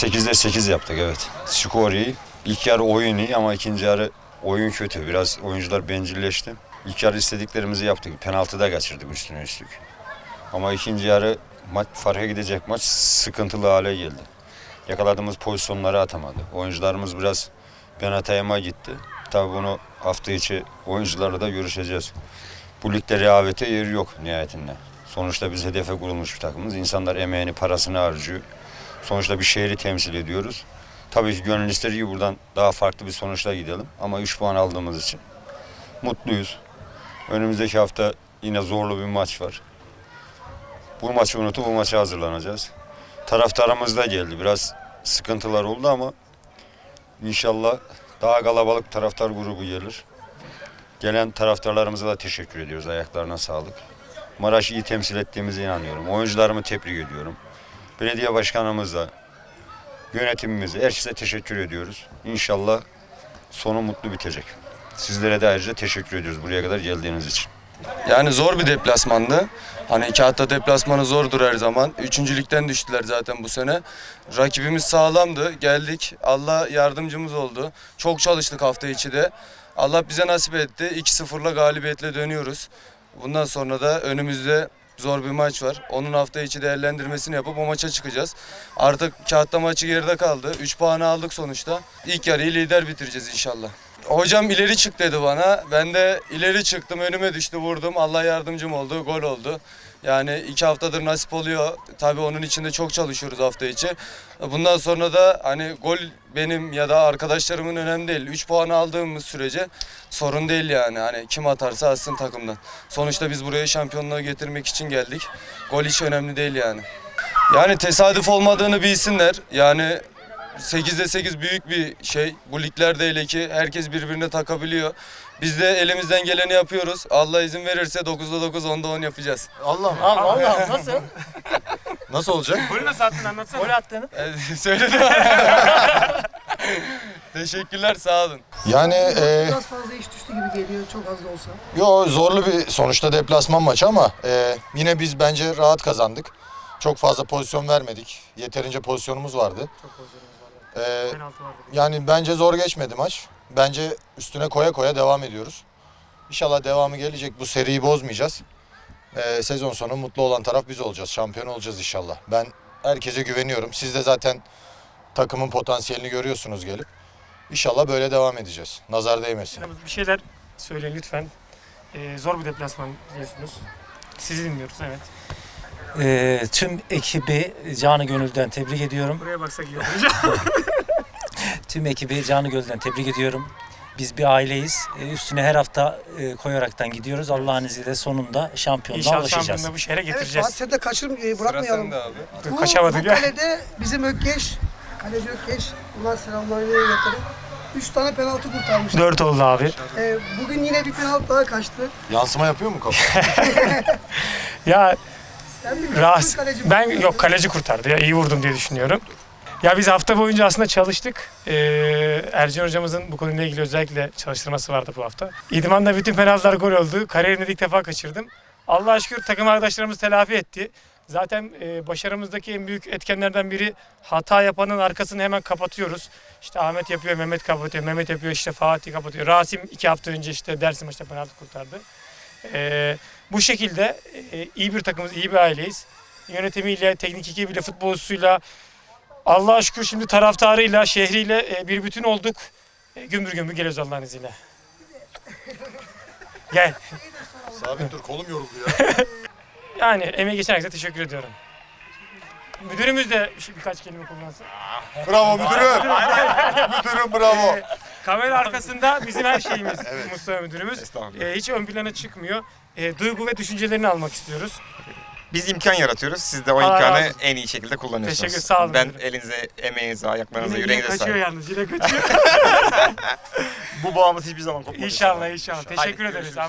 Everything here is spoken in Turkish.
8'de 8 yaptık evet. Skor iyi. İlk yarı oyun iyi ama ikinci yarı oyun kötü. Biraz oyuncular bencilleşti. İlk yarı istediklerimizi yaptık. Penaltıda kaçırdık üstüne üstlük. Ama ikinci yarı maç farka gidecek maç sıkıntılı hale geldi. Yakaladığımız pozisyonları atamadı. Oyuncularımız biraz ben atayama gitti. Tabii bunu hafta içi oyuncularla da görüşeceğiz. Bu ligde rehavete yeri yok nihayetinde. Sonuçta biz hedefe kurulmuş bir takımız. İnsanlar emeğini, parasını harcıyor. Sonuçta bir şehri temsil ediyoruz. Tabii ki gönül ister ki buradan daha farklı bir sonuçla gidelim. Ama 3 puan aldığımız için mutluyuz. Önümüzdeki hafta yine zorlu bir maç var. Bu maçı unutup bu maça hazırlanacağız. Taraftarımız da geldi. Biraz sıkıntılar oldu ama inşallah daha kalabalık taraftar grubu gelir. Gelen taraftarlarımıza da teşekkür ediyoruz. Ayaklarına sağlık. Maraş'ı iyi temsil ettiğimize inanıyorum. Oyuncularımı tebrik ediyorum. Belediye başkanımızla, yönetimimize, herkese teşekkür ediyoruz. İnşallah sonu mutlu bitecek. Sizlere de ayrıca teşekkür ediyoruz buraya kadar geldiğiniz için. Yani zor bir deplasmandı. Hani kağıtta deplasmanı zordur her zaman. Üçüncülükten düştüler zaten bu sene. Rakibimiz sağlamdı. Geldik. Allah yardımcımız oldu. Çok çalıştık hafta içi de. Allah bize nasip etti. 2-0'la galibiyetle dönüyoruz. Bundan sonra da önümüzde zor bir maç var. Onun hafta içi değerlendirmesini yapıp o maça çıkacağız. Artık kağıtta maçı geride kaldı. 3 puanı aldık sonuçta. İlk yarıyı lider bitireceğiz inşallah. Hocam ileri çık dedi bana. Ben de ileri çıktım, önüme düştü, vurdum. Allah yardımcım oldu, gol oldu. Yani iki haftadır nasip oluyor. Tabii onun için de çok çalışıyoruz hafta içi. Bundan sonra da hani gol benim ya da arkadaşlarımın önemli değil. 3 puan aldığımız sürece sorun değil yani. Hani kim atarsa atsın takımdan. Sonuçta biz buraya şampiyonluğa getirmek için geldik. Gol hiç önemli değil yani. Yani tesadüf olmadığını bilsinler. Yani 8'de 8 büyük bir şey. Bu liglerde hele ki herkes birbirine takabiliyor. Biz de elimizden geleni yapıyoruz. Allah izin verirse 9'da 9, 10'da 10 yapacağız. Allah Allah Allah nasıl? Nasıl olacak? Golü nasıl attın anlatsana. Gol attığını. Evet, Söyledim. Teşekkürler sağ olun. Yani e, Biraz fazla iş düştü gibi geliyor çok az da olsa. yo zorlu bir sonuçta deplasman maçı ama e, yine biz bence rahat kazandık. Çok fazla pozisyon vermedik. Yeterince pozisyonumuz vardı. Çok pozisyonumuz var. E, Penaltı vardı. yani bence zor geçmedi maç. Bence üstüne koya koya devam ediyoruz. İnşallah devamı gelecek. Bu seriyi bozmayacağız. E, sezon sonu mutlu olan taraf biz olacağız. Şampiyon olacağız inşallah. Ben herkese güveniyorum. Siz de zaten takımın potansiyelini görüyorsunuz gelip. İnşallah böyle devam edeceğiz. Nazar değmesin. Bir şeyler söyleyin lütfen. Ee, zor bir deplasman diyorsunuz. Sizi dinliyoruz evet. Ee, tüm ekibi canı gönülden tebrik ediyorum. Buraya baksak iyi olacak. Tüm ekibi canı gönülden tebrik ediyorum. Biz bir aileyiz. Ee, üstüne her hafta e, koyaraktan gidiyoruz. Allah'ın izniyle sonunda şampiyonluğa İnşallah ulaşacağız. şampiyonluğu bu şehre Evet getireceğiz. sen de kaçırm e, bırakmayalım. abi. Bu, kaçamadık bu ya. kalede bizim Ökkeş, kaleci Ökkeş, bunlar selamlarını getirin. Üç tane penaltı kurtarmıştı. Dört oldu abi. E, bugün yine bir penaltı daha kaçtı. Yansıma yapıyor mu kafa? Ya Mi? ben yok kaleci kurtardı ya iyi vurdum diye düşünüyorum. Ya biz hafta boyunca aslında çalıştık. Ee, Ercan hocamızın bu konuyla ilgili özellikle çalıştırması vardı bu hafta. İdman'da bütün penaltılar gol oldu. Kariyerimde ilk defa kaçırdım. Allah'a şükür takım arkadaşlarımız telafi etti. Zaten e, başarımızdaki en büyük etkenlerden biri hata yapanın arkasını hemen kapatıyoruz. İşte Ahmet yapıyor, Mehmet kapatıyor, Mehmet yapıyor, işte Fatih kapatıyor. Rasim iki hafta önce işte Dersim maçta penaltı kurtardı. Ee, bu şekilde e, iyi bir takımız, iyi bir aileyiz. Yönetimiyle, teknik ekibiyle, futbolcusuyla, Allah'a şükür şimdi taraftarıyla, şehriyle e, bir bütün olduk. E, gümbür gümbür geliyoruz Allah'ın izniyle. Gel. Sabit dur kolum yoruldu ya. Yani emeği geçen herkese teşekkür ediyorum. Müdürümüz de bir- birkaç kelime kullansın. Bravo müdürüm. müdürüm bravo. Kamera arkasında bizim her şeyimiz Mustafa müdürümüz. E, hiç ön plana çıkmıyor. E, duygu ve düşüncelerini almak istiyoruz. Biz imkan yaratıyoruz. Siz de o Allah razı imkanı olsun. en iyi şekilde kullanıyorsunuz. Teşekkür, sağ olun Ben müdürüm. elinize, emeğinize, ayaklarınıza, Yine, yine yüreğinize kaçıyor sahip. yalnız, yine kaçıyor. Bu bağımız hiçbir zaman kopmadı. inşallah inşallah. Teşekkür ederiz görüşürüz. Ahmet